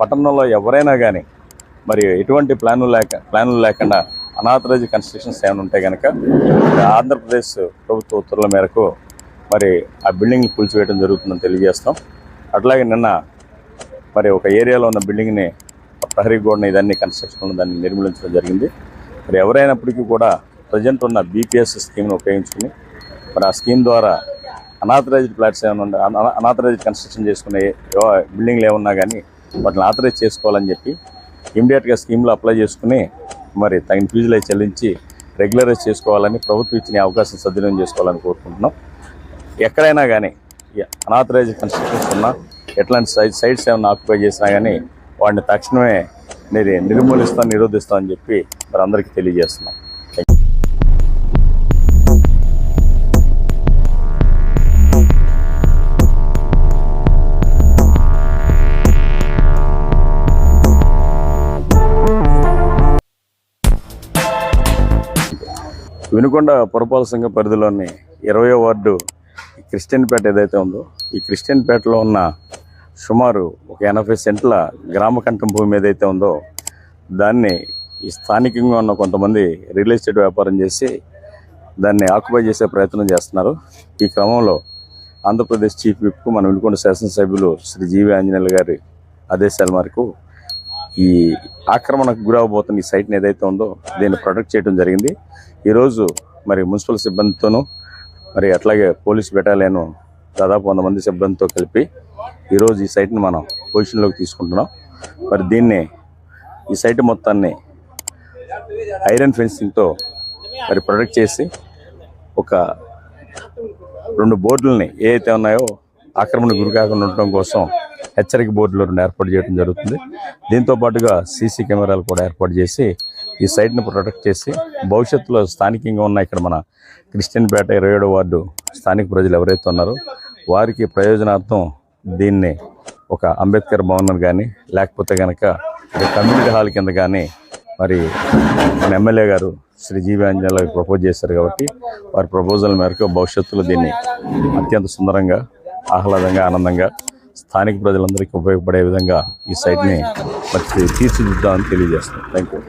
పట్టణంలో ఎవరైనా కానీ మరి ఎటువంటి ప్లాను లేక ప్లానులు లేకుండా అనాథరైజ్ కన్స్ట్రక్షన్స్ ఏమైనా ఉంటే కనుక ఆంధ్రప్రదేశ్ ప్రభుత్వ ఉత్తర్వుల మేరకు మరి ఆ బిల్డింగ్ కూల్చివేయడం జరుగుతుందని తెలియజేస్తాం. అట్లాగే నిన్న మరి ఒక ఏరియాలో ఉన్న బిల్డింగ్ని ప్రహరీ గోడని ఇదన్నీ కన్స్ట్రక్షన్ దాన్ని నిర్మూలించడం జరిగింది. మరి ఎవరైనప్పటికీ కూడా ప్రజెంట్ ఉన్న బీపీఎస్ స్కీమ్ని ఉపయోగించుకుని మరి ఆ స్కీమ్ ద్వారా అనాథరైజ్డ్ ఫ్లాట్స్ ఏమైనా ఉండే అనాథరైజ్డ్ కన్స్ట్రక్షన్ చేసుకునే ఏవో- బిల్డింగ్లు ఏమన్నా కానీ వాటిని ఆథరైజ్ చేసుకోవాలని చెప్పి ఇమీడియట్గా స్కీమ్లో అప్లై చేసుకుని మరి తగిన ఫీజులు చెల్లించి రెగ్యులరైజ్ చేసుకోవాలని ప్రభుత్వం ఇచ్చిన అవకాశం సద్వినియోగం చేసుకోవాలని కోరుకుంటున్నాం. ఎక్కడైనా కానీ అనాథరైజ్ కన్స్ట్రక్షన్స్ ఉన్నా ఎట్లాంటి సైడ్ సైట్స్ ఏమైనా ఆక్యుపై చేసినా కానీ వాటిని తక్షణమే నిర్ నిర్మూలిస్తాం నిరోధిస్తామని చెప్పి మరి అందరికీ తెలియజేస్తున్నాం. వినుకొండ పురపాలక సంఘ పరిధిలోని ఇరవయో వార్డు క్రిస్టియన్పేట ఏదైతే ఉందో ఈ క్రిస్టియన్పేటలో ఉన్న సుమారు ఒక ఎనభై సెంట్ల గ్రామ కంఠం భూమి ఏదైతే ఉందో దాన్ని ఈ స్థానికంగా ఉన్న కొంతమంది రియల్ ఎస్టేట్ వ్యాపారం చేసి దాన్ని ఆక్యుపై చేసే ప్రయత్నం చేస్తున్నారు. ఈ క్రమంలో ఆంధ్రప్రదేశ్ చీఫ్ విప్ మన వినుకొండ శాసనసభ్యులు శ్రీ జీవి ఆంజనేయులు గారి ఆదేశాల మేరకు ఈ ఆక్రమణకు గురవబోతున్న ఈ సైట్ని ఏదైతే ఉందో దీన్ని ప్రొటెక్ట్ చేయడం జరిగింది. ఈరోజు మరి మున్సిపల్ సిబ్బందితోనూ మరి అట్లాగే పోలీస్ బెటాలియన్ దాదాపు వంద మంది సిబ్బందితో కలిపి ఈరోజు ఈ సైట్ని మనం పొజిషన్లోకి తీసుకుంటున్నాం. మరి దీన్ని ఈ సైట్ మొత్తాన్ని ఐరన్ ఫెన్సింగ్తో మరి ప్రొటెక్ట్ చేసి ఒక రెండు బోర్డులని ఏ అయితే ఉన్నాయో ఆక్రమణ గురి కాకుండా ఉండటం కోసం హెచ్చరిక బోర్డులు రెండు ఏర్పాటు చేయడం జరుగుతుంది. దీంతో పాటుగా సీసీ కెమెరాలు కూడా ఏర్పాటు చేసి ఈ సైట్ని ప్రొటెక్ట్ చేసి భవిష్యత్తులో స్థానికంగా ఉన్న ఇక్కడ మన క్రిస్టియన్పేట ఇరవై ఏడో వార్డు స్థానిక ప్రజలు ఎవరైతే ఉన్నారో వారికి ప్రయోజనార్థం దీన్ని ఒక అంబేద్కర్ భవన్ కానీ లేకపోతే కనుక కమ్యూనిటీ హాల్ కింద కానీ మరి మన ఎమ్మెల్యే గారు శ్రీ జీవి అంజలి ప్రపోజ్ చేశారు కాబట్టి వారి ప్రపోజల్ మేరకు భవిష్యత్తులో దీన్ని అత్యంత సుందరంగా ఆహ్లాదంగా ఆనందంగా స్థానిక ప్రజలందరికీ ఉపయోగపడే విధంగా ఈ సైట్ని మరి తీర్చిదిద్దామని తెలియజేస్తున్నాం. Thank you